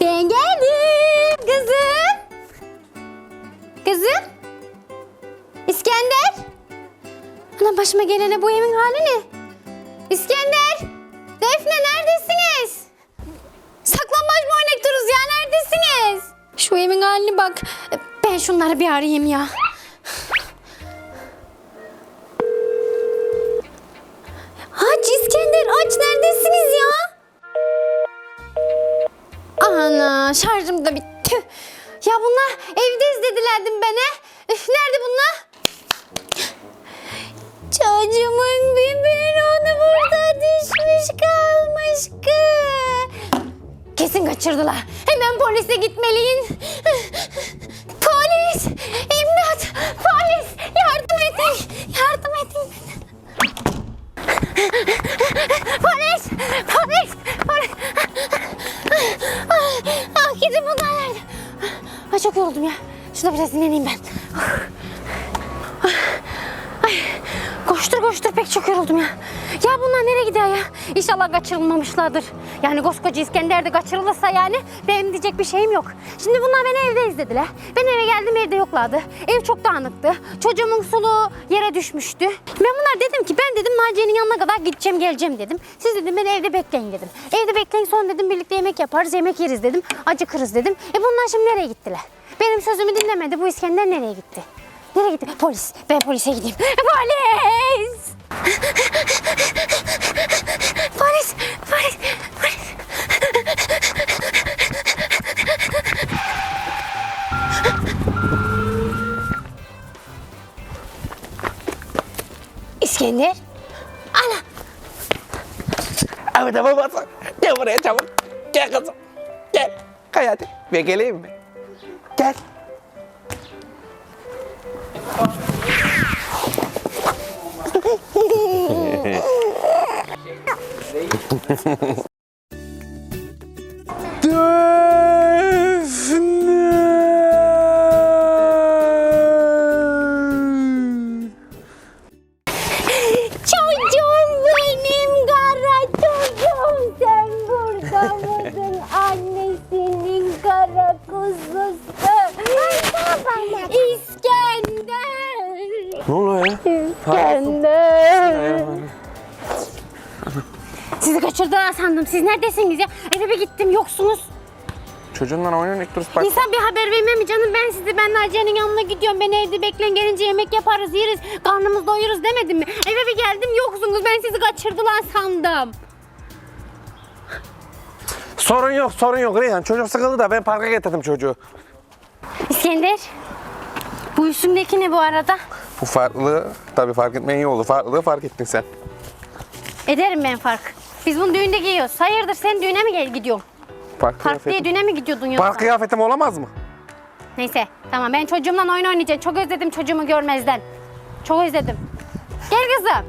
Ben geldim kızım. Kızım. İskender. Ana başıma gelene bu evin hali ne? İskender. Defne neredesiniz? Saklambaç mı oynatırız ya neredesiniz? Şu evin haline bak. Ben şunları bir arayayım ya. Ana şarjım da bitti. Ya bunlar evde izledilerdim beni. Üf, nerede bunlar? Çocuğumun biberonu burada düşmüş kalmış ki. Kesin kaçırdılar. Hemen polise gitmeliyim. Polis! İmdat! Polis! Yardım edin! Yardım edin! Polis! Polis! Polis! Gidin bunlar nerede? Ay çok yoruldum ya. Şurada biraz dinleneyim ben. Ah, Ay, koştur koştur pek çok yoruldum ya. Ya bunlar nereye gidiyor ya? İnşallah kaçırılmamışlardır. Yani koskoca İskender de kaçırılırsa yani benim diyecek bir şeyim yok. Şimdi bunlar beni evde izlediler. Ben eve geldim evde yoklardı. Ev çok dağınıktı. Çocuğumun suluğu yere düşmüştü. Ben bunlar dedim ki ben dedim Naciye'nin yanına kadar gideceğim geleceğim dedim. Siz dedim beni evde bekleyin dedim. Evde bekleyin sonra dedim birlikte yemek yaparız yemek yeriz dedim. Acıkırız dedim. E bunlar şimdi nereye gittiler? Benim sözümü dinlemedi. Bu İskender nereye gitti? Nereye gitti? Polis. Ben polise gideyim. Polis! Polis! Polis! Polis! İskender? Ana! Ahmet ama basın. Gel buraya çabuk. Gel kızım. Gel. Kay hadi. Ve geleyim mi? Çocuğum benim kara çocuğum. Sen burada mısın? Annesinin kara kuzusu İskender Sizi kaçırdılar sandım. Siz neredesiniz ya? Eve bir gittim. Yoksunuz. Çocuğunla oyun oynayıp bak. İnsan bir haber vermem mi canım? Ben sizi ben Naciye'nin yanına gidiyorum. Beni evde bekleyin. Gelince yemek yaparız yeriz. Karnımız doyuruz demedim mi? Eve bir geldim yoksunuz. Ben sizi kaçırdılar sandım. Sorun yok, sorun yok. Reyhan. Çocuk sıkıldı da ben parka getirdim çocuğu. İskender bu üstümdeki ne bu arada? Bu farklılığı tabii fark etmen iyi oldu. Farklılığı fark ettin sen. Ederim ben fark. Biz bunu düğünde giyiyoruz. Hayırdır sen düğüne mi gel gidiyorsun? Park Park diye kıyafetim. düğüne mi gidiyordun yoksa? Park kıyafetim olamaz mı? Neyse tamam ben çocuğumla oyun oynayacağım. Çok özledim çocuğumu görmezden. Çok özledim. Gel kızım.